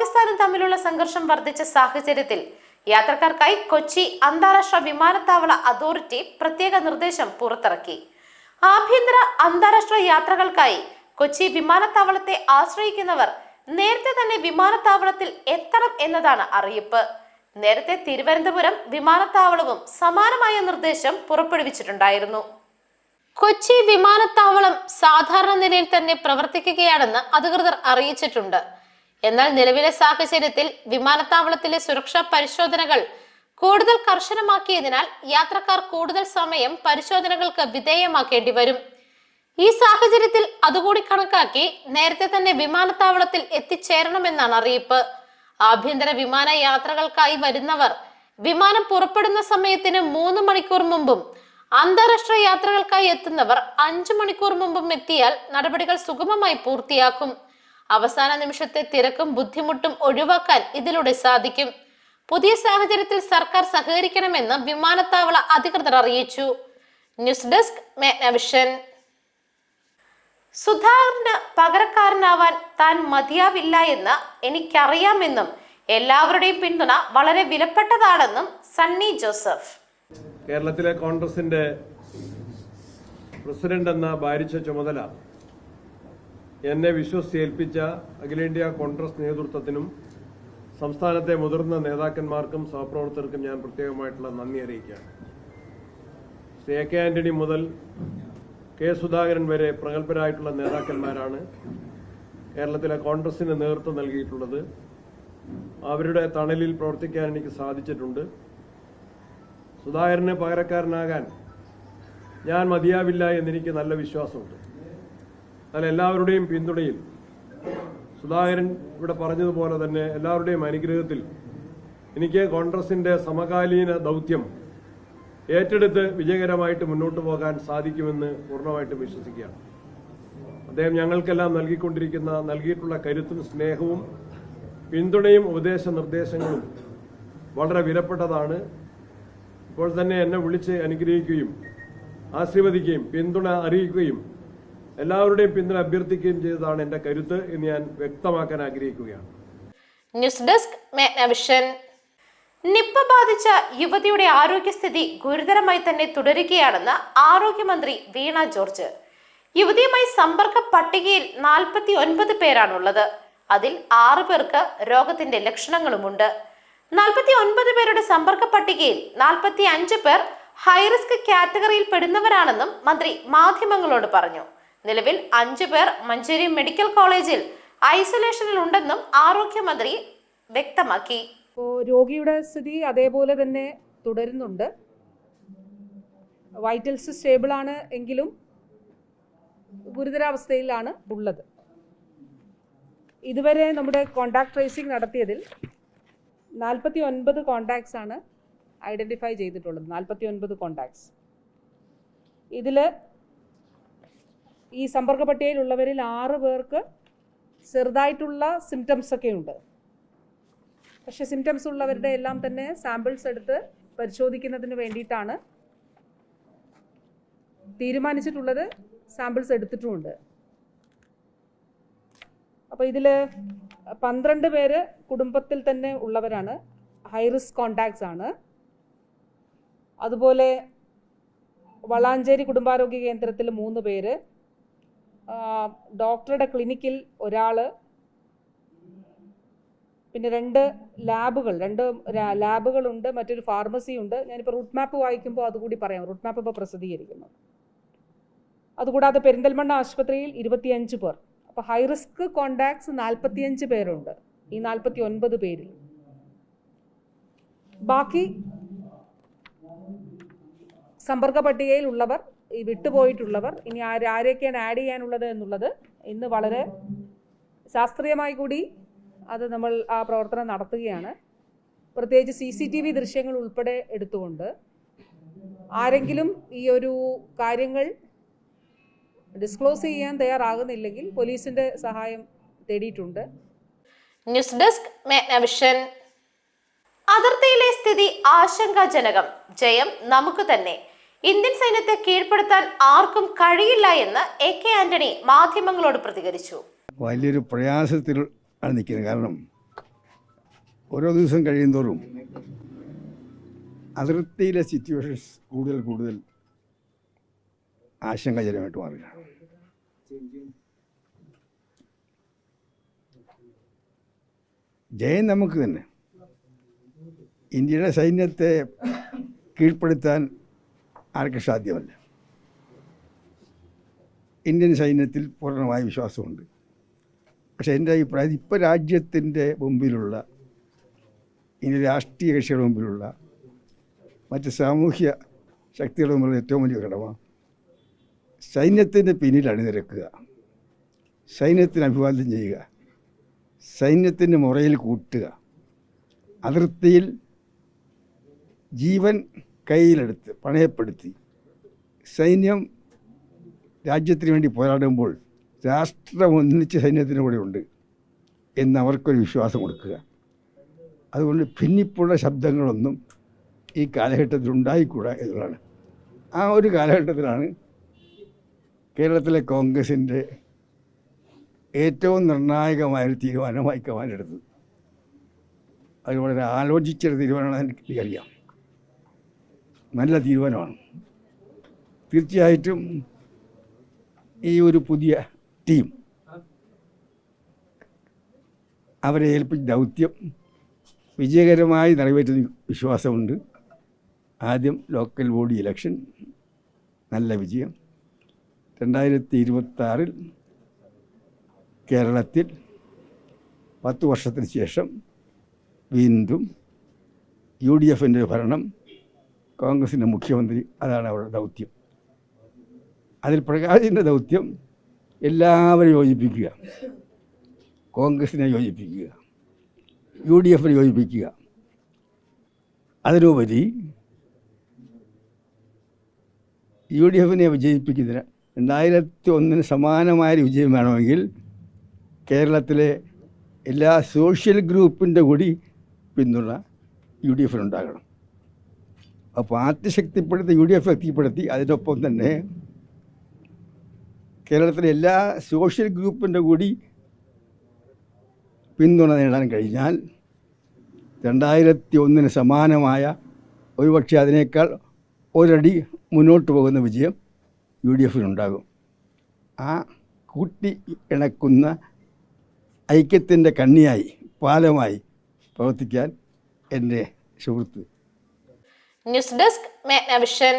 പാകിസ്ഥാനും തമ്മിലുള്ള സംഘർഷം വർദ്ധിച്ച സാഹചര്യത്തിൽ യാത്രക്കാർക്കായി കൊച്ചി അന്താരാഷ്ട്ര വിമാനത്താവള അതോറിറ്റി പ്രത്യേക നിർദ്ദേശം പുറത്തിറക്കി. ആഭ്യന്തര അന്താരാഷ്ട്ര യാത്രകൾക്കായി കൊച്ചി വിമാനത്താവളത്തെ ആശ്രയിക്കുന്നവർ നേരത്തെ തന്നെ വിമാനത്താവളത്തിൽ എത്തണം എന്നതാണ് അറിയിപ്പ്. നേരത്തെ തിരുവനന്തപുരം വിമാനത്താവളവും സമാനമായ നിർദ്ദേശം പുറപ്പെടുവിച്ചിട്ടുണ്ടായിരുന്നു. കൊച്ചി വിമാനത്താവളം സാധാരണ നിലയിൽ തന്നെ പ്രവർത്തിക്കുകയാണെന്ന് അധികൃതർ അറിയിച്ചിട്ടുണ്ട്. എന്നാൽ നിലവിലെ സാഹചര്യത്തിൽ വിമാനത്താവളത്തിലെ സുരക്ഷാ പരിശോധനകൾ കൂടുതൽ കർശനമാക്കിയതിനാൽ യാത്രക്കാർ കൂടുതൽ സമയം പരിശോധനകൾക്ക് വിധേയമാക്കേണ്ടി വരും. ഈ സാഹചര്യത്തിൽ അതുകൂടി കണക്കാക്കി നേരത്തെ തന്നെ വിമാനത്താവളത്തിൽ എത്തിച്ചേരണമെന്നാണ് അറിയിപ്പ്. ആഭ്യന്തര വിമാന യാത്രകൾക്കായി വരുന്നവർ വിമാനം പുറപ്പെടുന്ന സമയത്തിന് മൂന്ന് മണിക്കൂർ മുമ്പും അന്താരാഷ്ട്ര യാത്രകൾക്കായി എത്തുന്നവർ അഞ്ചു മണിക്കൂർ മുമ്പും എത്തിയാൽ നടപടികൾ സുഗമമായി പൂർത്തിയാക്കും. അവസാന നിമിഷത്തെ തിരക്കും ബുദ്ധിമുട്ടും ഒഴിവാക്കാൻ ഇതിലൂടെ സാധിക്കും. പുതിയ സാഹചര്യത്തിൽ സർക്കാർ സഹകരിക്കണമെന്ന് വിമാനത്താവള അധികൃതർ അറിയിച്ചു. ന്യൂസ് ഡെസ്ക് മേഘ്നവിഷൻ സുധാകരന് പകരക്കാരനാവാൻ താൻ മതിയാവില്ല എന്ന് എനിക്കറിയാമെന്നും എല്ലാവരുടെയും പിന്തുണ വളരെ വിലപ്പെട്ടതാണെന്നും സണ്ണി ജോസഫ്. കേരളത്തിലെ കോൺഗ്രസിന്റെ പ്രസിഡന്റ് എന്ന ഭാരിച്ച ചുമതല എന്നെ വിശ്വസിച്ചേൽപ്പിച്ച അഖിലേന്ത്യാ കോൺഗ്രസ് നേതൃത്വത്തിനും സംസ്ഥാനത്തെ മുതിർന്ന നേതാക്കന്മാർക്കും സഹപ്രവർത്തകർക്കും ഞാൻ പ്രത്യേകമായിട്ടുള്ള നന്ദി അറിയിക്കുകയാണ്. ശ്രീ എ കെ ആന്റണി മുതൽ കെ സുധാകരൻ വരെ പ്രഗത്ഭരായിട്ടുള്ള നേതാക്കന്മാരാണ് കേരളത്തിലെ കോൺഗ്രസിന് നേതൃത്വം നൽകിയിട്ടുള്ളത്. അവരുടെ തണലിൽ പ്രവർത്തിക്കാൻ എനിക്ക് സാധിച്ചിട്ടുണ്ട്. സുധാകരന് പകരക്കാരനാകാൻ ഞാൻ മതിയാവില്ല എന്നെനിക്ക് നല്ല വിശ്വാസമുണ്ട്. എന്നാൽ എല്ലാവരുടെയും പിന്തുണയിൽ സുധാകരൻ ഇവിടെ പറഞ്ഞതുപോലെ തന്നെ എല്ലാവരുടെയും അനുഗ്രഹത്തിൽ എനിക്ക് കോൺഗ്രസിന്റെ സമകാലീന ദൗത്യം ഏറ്റെടുത്ത് വിജയകരമായിട്ട് മുന്നോട്ട് പോകാൻ സാധിക്കുമെന്ന് പൂർണമായിട്ടും വിശ്വസിക്കുകയാണ്. അദ്ദേഹം ഞങ്ങൾക്കെല്ലാം നൽകിക്കൊണ്ടിരിക്കുന്ന നൽകിയിട്ടുള്ള കരുത്തും സ്നേഹവും പിന്തുണയും ഉപദേശ നിർദ്ദേശങ്ങളും വളരെ വിലപ്പെട്ടതാണ്. ഇപ്പോൾ തന്നെ എന്നെ വിളിച്ച് അനുഗ്രഹിക്കുകയും ആശീർവദിക്കുകയും പിന്തുണ അറിയിക്കുകയും എല്ലാവരുടെയും പിന്തുണ അഭ്യർത്ഥിക്കുകയും ചെയ്തതാണ് എന്റെ കരുത്ത് എന്ന് ഞാൻ വ്യക്തമാക്കാൻ ആഗ്രഹിക്കുകയാണ്. ന്യൂസ് ഡെസ്ക് മേഗ്നവിഷൻ നിപ്പ ബാധിച്ച യുവതിയുടെ ആരോഗ്യസ്ഥിതി ഗുരുതരമായി തന്നെ തുടരുകയാണെന്ന് ആരോഗ്യമന്ത്രി വീണ ജോർജ്. യുവതിയുമായി സമ്പർക്ക പട്ടികയിൽ നാൽപ്പത്തി ഒൻപത് പേരാണുള്ളത്. അതിൽ ആറു പേർക്ക് രോഗത്തിന്റെ ലക്ഷണങ്ങളുമുണ്ട്. നാൽപ്പത്തി ഒൻപത് പേരുടെ സമ്പർക്ക പട്ടികയിൽ നാൽപ്പത്തി അഞ്ച് പേർ ഹൈറിസ്ക് കാറ്റഗറിയിൽ പെടുന്നവരാണെന്നും മന്ത്രി മാധ്യമങ്ങളോട് പറഞ്ഞു. നിലവിൽ അഞ്ചു പേർ മഞ്ചേരി മെഡിക്കൽ കോളേജിൽ ഐസൊലേഷനിൽ ഉണ്ടെന്നും ആരോഗ്യമന്ത്രി വ്യക്തമാക്കി. രോഗിയുടെ സ്ഥിതി അതേപോലെ തന്നെ തുടരുന്നുണ്ട്. വൈറ്റൽസ് സ്റ്റേബിൾ ആണ് എങ്കിലും ഗുരുതരാവസ്ഥയിലാണ് ഉള്ളത്. ഇതുവരെ നമ്മുടെ കോണ്ടാക്ട് ട്രേസിംഗ് നടത്തിയതിൽ നാൽപ്പത്തി ഒൻപത് കോണ്ടാക്ട്സ് ആണ് ഐഡന്റിഫൈ ചെയ്തിട്ടുള്ളത്. നാൽപ്പത്തി ഒൻപത് കോണ്ടാക്ട്സ് ഇതിൽ ഈ സമ്പർക്ക പട്ടികയിലുള്ളവരിൽ ആറ് പേർക്ക് ചെറുതായിട്ടുള്ള സിംറ്റംസ് ഒക്കെ ഉണ്ട്. പക്ഷെ സിംറ്റംസ് ഉള്ളവരുടെ എല്ലാം തന്നെ സാമ്പിൾസ് എടുത്ത് പരിശോധിക്കുന്നതിന് വേണ്ടിയിട്ടാണ് തീരുമാനിച്ചിട്ടുള്ളത് സാമ്പിൾസ് എടുത്തിട്ടുമുണ്ട്. അപ്പോൾ ഇതിൽ പന്ത്രണ്ട് പേര് കുടുംബത്തിൽ തന്നെ ഉള്ളവരാണ്. ഹൈ റിസ്ക് കോണ്ടാക്ട്സ് ആണ്. അതുപോലെ വളാഞ്ചേരി കുടുംബാരോഗ്യ കേന്ദ്രത്തിൽ മൂന്ന് പേര് ഡോക്ടറുടെ ക്ലിനിക്കിൽ ഒരാൾ പിന്നെ രണ്ട് ലാബുകൾ രണ്ട് ലാബുകളുണ്ട് മറ്റൊരു ഫാർമസി ഉണ്ട്. ഞാനിപ്പോൾ റൂട്ട് മാപ്പ് വായിക്കുമ്പോൾ അതുകൂടി പറയാം. റൂട്ട് മാപ്പ് ഇപ്പോൾ പ്രസിദ്ധീകരിക്കുന്നു. അതുകൂടാതെ പെരിന്തൽമണ്ണ ആശുപത്രിയിൽ ഇരുപത്തിയഞ്ച് പേർ. അപ്പോൾ ഹൈ റിസ്ക് കോണ്ടാക്ട്സ് നാൽപ്പത്തിയഞ്ച് പേരുണ്ട്. ഈ നാൽപ്പത്തി ഒൻപത് പേരിൽ. ബാക്കി സമ്പർക്ക പട്ടികയിൽ ഉള്ളവർ ഈ വിട്ടുപോയിട്ടുള്ളവർ ഇനി ആര് ആരെയൊക്കെയാണ് ആഡ് ചെയ്യാനുള്ളത് എന്നുള്ളത് ഇന്ന് വളരെ ശാസ്ത്രീയമായി കൂടി അത് നമ്മൾ ആ പ്രവർത്തനം നടത്തുകയാണ്. പ്രത്യേകിച്ച് സി സി ടി വി ദൃശ്യങ്ങൾ ഉൾപ്പെടെ എടുത്തുകൊണ്ട് ആരെങ്കിലും ഈ ഒരു കാര്യങ്ങൾ ഡിസ്ക്ലോസ് ചെയ്യാൻ തയ്യാറാകുന്നില്ലെങ്കിൽ പോലീസിന്റെ സഹായം തേടിയിട്ടുണ്ട്. ന്യൂസ് ഡെസ്ക് അതിർത്തിയിലെ സ്ഥിതി ആശങ്കാജനകം. ജയം നമുക്ക് തന്നെ. ഇന്ത്യൻ സൈന്യത്തെ കീഴ്പ്പെടുത്താൻ ആർക്കും കഴിയില്ല എന്ന് എ കെ ആന്റണി മാധ്യമങ്ങളോട് പ്രതികരിച്ചു. വലിയൊരു പ്രയാസത്തിൽ ആണ് നിൽക്കുന്നത്. കാരണം ഓരോ ദിവസം കഴിയുന്തോറും അതിർത്തിയിലെ സിറ്റുവേഷൻസ് കൂടുതൽ കൂടുതൽ ആശങ്കാജനമായിട്ട് മാറുകയാണ്. ജയം നമുക്ക് തന്നെ. ഇന്ത്യയുടെ സൈന്യത്തെ കീഴ്പ്പെടുത്താൻ ആർക്കും സാധ്യമല്ല. ഇന്ത്യൻ സൈന്യത്തിൽ പൂർണമായ വിശ്വാസമുണ്ട്. പക്ഷേ എന്റെ അഭിപ്രായം ഇപ്പോൾ രാജ്യത്തിന്റെ മുമ്പിലുള്ള ഇനി രാഷ്ട്രീയ കക്ഷികളുടെ മുമ്പിലുള്ള മറ്റ് സാമൂഹ്യ ശക്തികളുടെ മുമ്പിലുള്ള ഏറ്റവും വലിയ ഘടക സൈന്യത്തിന്റെ പിന്നിൽ അണിനിരക്കുക സൈന്യത്തിന് അഭിവാദ്യം ചെയ്യുക സൈന്യത്തിന്റെ മുറയിൽ കൂട്ടുക അതിർത്തിയിൽ ജീവൻ കയ്യിലെടുത്ത് പണയപ്പെടുത്തി. സൈന്യം രാജ്യത്തിന് വേണ്ടി പോരാടുമ്പോൾ രാഷ്ട്രം ഒന്നിച്ച് സൈന്യത്തിന് കൂടെ ഉണ്ട് എന്ന് അവർക്കൊരു വിശ്വാസം കൊടുക്കുക. അതുകൊണ്ട് ഭിന്നിപ്പുള്ള ശബ്ദങ്ങളൊന്നും ഈ കാലഘട്ടത്തിൽ ഉണ്ടായിക്കൂടാ എന്നുള്ളതാണ്. ആ ഒരു കാലഘട്ടത്തിലാണ് കേരളത്തിലെ കോൺഗ്രസിന്റെ ഏറ്റവും നിർണായകമായൊരു തീരുമാനം വായിക്കുവാനെടുത്തത് അത് വളരെ ആലോചിച്ചൊരു തീരുമാനമാണ് എനിക്കറിയാം നല്ല തീരുമാനമാണ്. തീർച്ചയായിട്ടും ഈ ഒരു പുതിയ ടീം അവരെ ഏൽപ്പിച്ച ദൗത്യം വിജയകരമായി നിറവേറ്റുന്ന വിശ്വാസമുണ്ട്. ആദ്യം ലോക്കൽ ബോഡി ഇലക്ഷൻ നല്ല വിജയം. രണ്ടായിരത്തി ഇരുപത്താറിൽ കേരളത്തിൽ പത്ത് വർഷത്തിന് ശേഷം വീണ്ടും യു ഡി എഫിന്റെ ഭരണം കോൺഗ്രസിന്റെ മുഖ്യമന്ത്രി അതാണ് അവരുടെ ദൗത്യം. അതിൽ പ്രകാശിന്റെ ദൗത്യം എല്ലാവരും യോജിപ്പിക്കുക. കോൺഗ്രസിനെ യോജിപ്പിക്കുക. യു ഡി എഫിനെ യോജിപ്പിക്കുക. അതിനുപരി യു ഡി എഫിനെ വിജയിപ്പിക്കുന്നതിന് രണ്ടായിരത്തി ഒന്നിന് സമാനമായ വിജയം വേണമെങ്കിൽ കേരളത്തിലെ എല്ലാ സോഷ്യൽ ഗ്രൂപ്പിന്റെ കൂടി പിന്തുണ യു ഡി എഫിനുണ്ടാകണം പാർട്ടി ശക്തിപ്പെടുത്തി യു ഡി എഫ് ശക്തിപ്പെടുത്തി അതിനൊപ്പം തന്നെ കേരളത്തിലെ എല്ലാ സോഷ്യൽ ഗ്രൂപ്പിന്റെ കൂടി പിന്തുണ നേടാൻ കഴിഞ്ഞാൽ രണ്ടായിരത്തി ഒന്നിന് സമാനമായ ഒരുപക്ഷെ അതിനേക്കാൾ ഒരടി മുന്നോട്ട് പോകുന്ന വിജയം യു ഡി എഫിനുണ്ടാകും ആ കൂട്ടി ഇണക്കുന്ന ഐക്യത്തിന്റെ കണ്ണിയായി പാലമായി പ്രവർത്തിക്കാൻ എന്റെ സുഹൃത്ത് ന്യൂസ് ഡെസ്ക് മേഘ്ന വിഷൻ.